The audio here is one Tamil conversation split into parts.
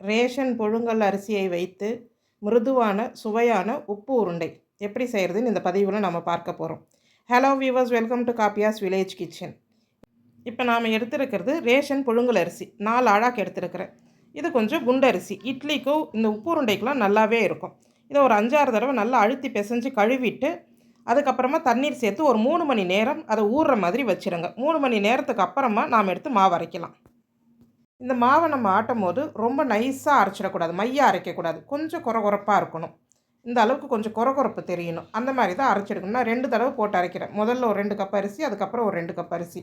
ரேஷன் புழுங்கல் அரிசியை வைத்து மிருதுவான சுவையான உப்பு உருண்டை. எப்படி செய்கிறதுன்னு இந்த பதிவில் நம்ம பார்க்க போகிறோம் hello viewers welcome to காப்பியாஸ் village kitchen இப்போ நாம் எடுத்திருக்கிறது ரேஷன் புழுங்கல் அரிசி. நாலு அழாக்கு எடுத்திருக்கிறேன். இது கொஞ்சம் குண்டரிசி இட்லிக்கும் இந்த உப்பு உருண்டைக்கெலாம் நல்லாவே இருக்கும். இதை ஒரு அஞ்சாறு தடவை நல்லா அழுத்தி பிசைஞ்சு கழுவிட்டு அதுக்கப்புறமா தண்ணீர் சேர்த்து ஒரு மூணு மணி நேரம் அதை ஊறுற மாதிரி வச்சுருங்க. மூணு மணி நேரத்துக்கு அப்புறமா நாம் எடுத்து மாவு அரைக்கலாம். இந்த மாவை நம்ம ஆட்டும் போது ரொம்ப நைஸாக அரைச்சிடக்கூடாது மையாக அரைக்கக்கூடாது. கொஞ்சம் குறகுறப்பாக இருக்கணும். இந்த அளவுக்கு கொஞ்சம் குறகுறப்பு தெரியணும். அந்த மாதிரி தான் அரைச்சிடுக்கணும் நான் ரெண்டு தடவை போட்டு அரைக்கிறேன். முதல்ல ஒரு ரெண்டு கப் அரிசி அதுக்கப்புறம் ஒரு ரெண்டு கப் அரிசி.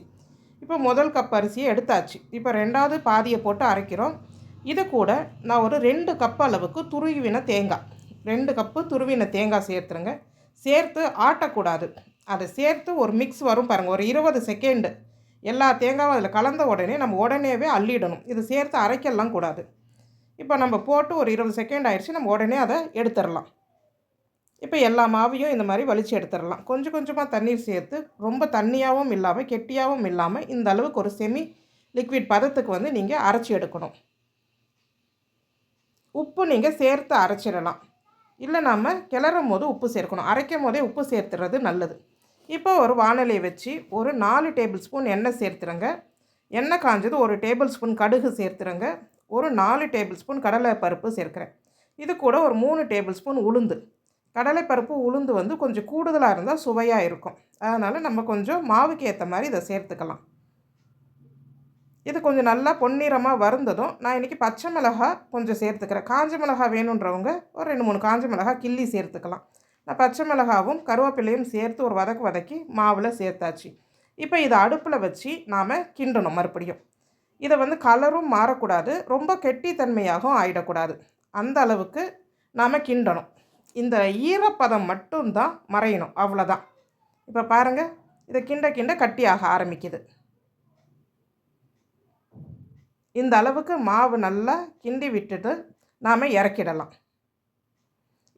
இப்போ முதல் கப் அரிசியை எடுத்தாச்சு. இப்போ ரெண்டாவது பாதியை போட்டு அரைக்கிறோம். இது கூட நான் ஒரு ரெண்டு கப் அளவுக்கு துருவின தேங்காய். ரெண்டு கப்பு துருவின தேங்காய் சேர்த்துருங்க. சேர்த்து ஆட்டக்கூடாது. அதை சேர்த்து ஒரு மிக்ஸ் வரும் பாருங்கள் ஒரு இருபது செகண்டு எல்லா தேங்காயும் அதில் கலந்த உடனே நம்ம உடனேவே அள்ளிடணும். இது சேர்த்து அரைக்கலாம் கூடாது. இப்போ நம்ம போட்டு ஒரு இருபது செகண்ட் ஆயிடுச்சு நம்ம உடனே அதை எடுத்துடலாம். இப்போ எல்லா மாவையும் இந்த மாதிரி வலித்து எடுத்துடலாம். கொஞ்சம் கொஞ்சமாக தண்ணீர் சேர்த்து ரொம்ப தண்ணியாகவும் இல்லாமல் கெட்டியாகவும் இல்லாமல் இந்த அளவுக்கு ஒரு செமி லிக்விட் பதத்துக்கு வந்து நீங்கள் அரைச்சி எடுக்கணும். உப்பு நீங்கள் சேர்த்து அரைச்சிடலாம். இல்லை நாம் கிளறும் போது உப்பு சேர்க்கணும். அரைக்கும் போதே உப்பு சேர்த்துறது நல்லது. இப்போ ஒரு வானலியை வச்சு ஒரு நாலு டேபிள் ஸ்பூன் எண்ணெய் சேர்த்துருங்க எண்ணெய் காஞ்சது ஒரு டேபிள் ஸ்பூன் கடுகு சேர்த்துருங்க ஒரு நாலு டேபிள் ஸ்பூன் கடலை பருப்பு சேர்க்குறேன். இது கூட ஒரு மூணு டேபிள் ஸ்பூன் உளுந்து. கடலைப்பருப்பு உளுந்து வந்து கொஞ்சம் கூடுதலாக இருந்தால் சுவையாக இருக்கும். அதனால் நம்ம கொஞ்சம் மாவுக்கு ஏற்ற மாதிரி இதை சேர்த்துக்கலாம். இது கொஞ்சம் நல்லா பொன்னிறமாக வருந்ததும் நான் இன்றைக்கி பச்சை மிளகா கொஞ்சம் சேர்த்துக்கிறேன். காஞ்ச மிளகா வேணுன்றவங்க ஒரு ரெண்டு மூணு காஞ்ச மிளகா கிள்ளி சேர்த்துக்கலாம். நான் பச்சை மிளகாவும் கருவேப்பிலையும் சேர்த்து ஒரு வதக்கு வதக்கி மாவில் சேர்த்தாச்சு. இப்போ இதை அடுப்பில் வச்சு நாம் கிண்டணும் மறுபடியும். இதை வந்து கலரும் மாறக்கூடாது ரொம்ப கெட்டித்தன்மையாகவும் ஆகிடக்கூடாது அந்த அளவுக்கு நாம் கிண்டணும். இந்த ஈரப்பதம் மட்டும்தான் மறையணும் அவ்வளோதான் இப்போ பாருங்கள் இதை கிண்ட கிண்ட கட்டியாக ஆரம்பிக்குது. இந்த அளவுக்கு மாவு நல்லா கிண்டி விட்டுட்டு நாம் இறக்கிடலாம்.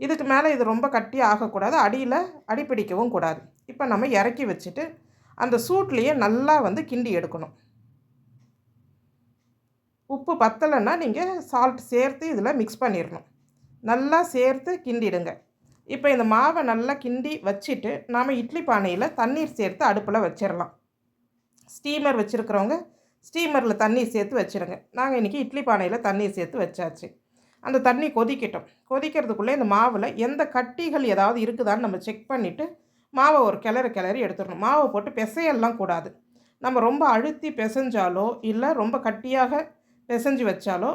இதுக்கு மேலே இது ரொம்ப கட்டி ஆகக்கூடாது அடியில் அடிப்பிடிக்கவும் கூடாது. இப்போ நம்ம இறக்கி வச்சுட்டு அந்த சூட்லேயே நல்லா வந்து கிண்டி எடுக்கணும். உப்பு பத்தலைன்னா நீங்கள் சால்ட் சேர்த்து இதில் மிக்ஸ் பண்ணிடணும். நல்லா சேர்த்து கிண்டிடுங்க. இப்போ இந்த மாவை நல்லா கிண்டி வச்சுட்டு நாம் இட்லி பானையில் தண்ணீர் சேர்த்து அடுப்பில் வச்சிடலாம். ஸ்டீமர் வச்சுருக்கிறவங்க ஸ்டீமரில் தண்ணீர் சேர்த்து வச்சுருங்க. நாங்கள் இன்றைக்கி இட்லி பானையில் தண்ணீர் சேர்த்து வச்சாச்சு. அந்த தண்ணி கொதிக்கட்டும். கொதிக்கிறதுக்குள்ளே இந்த மாவில் எந்த கட்டிகள் ஏதாவது இருக்குதான்னு நம்ம செக் பண்ணிவிட்டு மாவை ஒரு கிளறு கிளறி எடுத்துடணும். மாவை போட்டு பிசையெல்லாம் கூடாது. நம்ம ரொம்ப அழுத்தி பிசைஞ்சாலோ இல்லை ரொம்ப கட்டியாக பிசைஞ்சு வச்சாலோ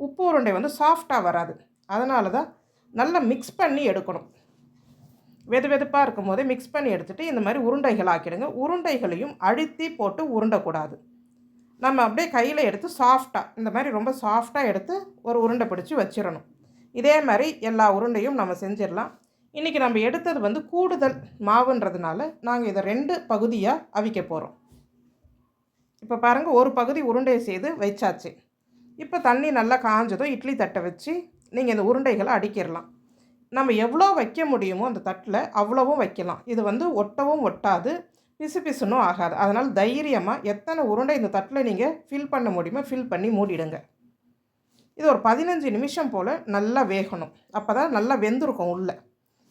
உப்பு உருண்டை வந்து சாஃப்டாக வராது. அதனால தான் நல்லா மிக்ஸ் பண்ணி எடுக்கணும். வெது வெதுப்பாக இருக்கும் போதே மிக்ஸ் பண்ணி எடுத்துகிட்டு இந்த மாதிரி உருண்டைகள் ஆக்கிடுங்க உருண்டைகளையும் அழுத்தி போட்டு உருண்டக்கூடாது. நம்ம அப்படியே கையில் எடுத்து சாஃப்டாக இந்த மாதிரி ரொம்ப சாஃப்டாக எடுத்து ஒரு உருண்டை பிடிச்சி வச்சிடணும். இதே மாதிரி எல்லா உருண்டையும் நம்ம செஞ்சிடலாம். இன்றைக்கி நம்ம எடுத்தது வந்து கூடுதல் மாவுன்றதுனால நாங்கள் இதை ரெண்டு பகுதியாக அவிக்க போகிறோம் இப்போ பாருங்கள் ஒரு பகுதி உருண்டையை செய்து வச்சாச்சு. இப்போ தண்ணி நல்லா காஞ்சதும் இட்லி தட்டை வச்சு நீங்கள் இந்த உருண்டைகளை அடிக்கிடலாம். நம்ம எவ்வளோ வைக்க முடியுமோ அந்த தட்டில் அவ்வளோவும் வைக்கலாம். இது வந்து ஒட்டவும் ஒட்டாது. பிசுபிசுனும் ஆகாது. அதனால் தைரியமாக எத்தனை உருண்டை இந்த தட்டில் நீங்கள் ஃபில் பண்ண முடியுமோ ஃபில் பண்ணி மூடிடுங்க. இது ஒரு பதினஞ்சு நிமிஷம் போல் நல்லா வேகணும். அப்போ தான் நல்லா வெந்திருக்கும் உள்ளே.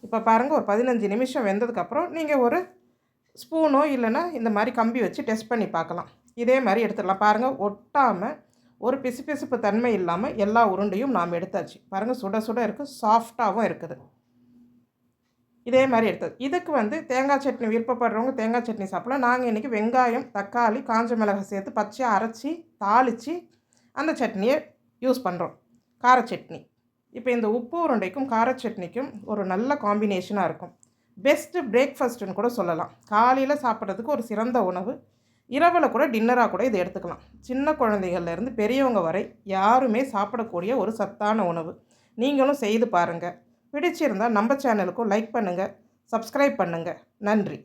இப்போ பாருங்கள் ஒரு பதினஞ்சு நிமிஷம் வெந்ததுக்கப்புறம் நீங்கள் ஒரு ஸ்பூனோ இல்லைன்னா இந்த மாதிரி கம்பி வச்சு டெஸ்ட் பண்ணி பார்க்கலாம். இதே மாதிரி எடுத்துடலாம். பாருங்கள் ஒட்டாமல் ஒரு பிசுபிசுப்பு தன்மை இல்லாமல் எல்லா உருண்டையும் நாம் எடுத்தாச்சு. பாருங்கள் சுட சுட இருக்குது சாஃப்டாகவும் இருக்குது. இதே மாதிரி எடுத்தது. இதுக்கு வந்து தேங்காய் சட்னி விருப்பப்படுறவங்க தேங்காய் சட்னி சாப்பிடலாம். நாங்கள் இன்றைக்கி வெங்காயம் தக்காளி காஞ்ச மிளகாய் சேர்த்து பச்சையாக அரைச்சி தாளித்து அந்த சட்னியை யூஸ் பண்ணுறோம் கார சட்னி. இப்போ இந்த உப்பு உருண்டைக்கும் கார சட்னிக்கும் ஒரு நல்ல காம்பினேஷனாக இருக்கும். பெஸ்ட்டு பிரேக்ஃபாஸ்ட்டுன்னு கூட சொல்லலாம். காலையில் சாப்பிட்றதுக்கு ஒரு சிறந்த உணவு. இரவில் கூட டின்னராக கூட இதை எடுத்துக்கலாம். சின்ன குழந்தைகள்லேருந்து பெரியவங்க வரை யாருமே சாப்பிடக்கூடிய ஒரு சத்தான உணவு. நீங்களும் செய்து பாருங்கள் பிடிச்சிருந்தால் நம்ம சேனலுக்கும் லைக் பண்ணுங்கள் சப்ஸ்கிரைப் பண்ணுங்கள் நன்றி.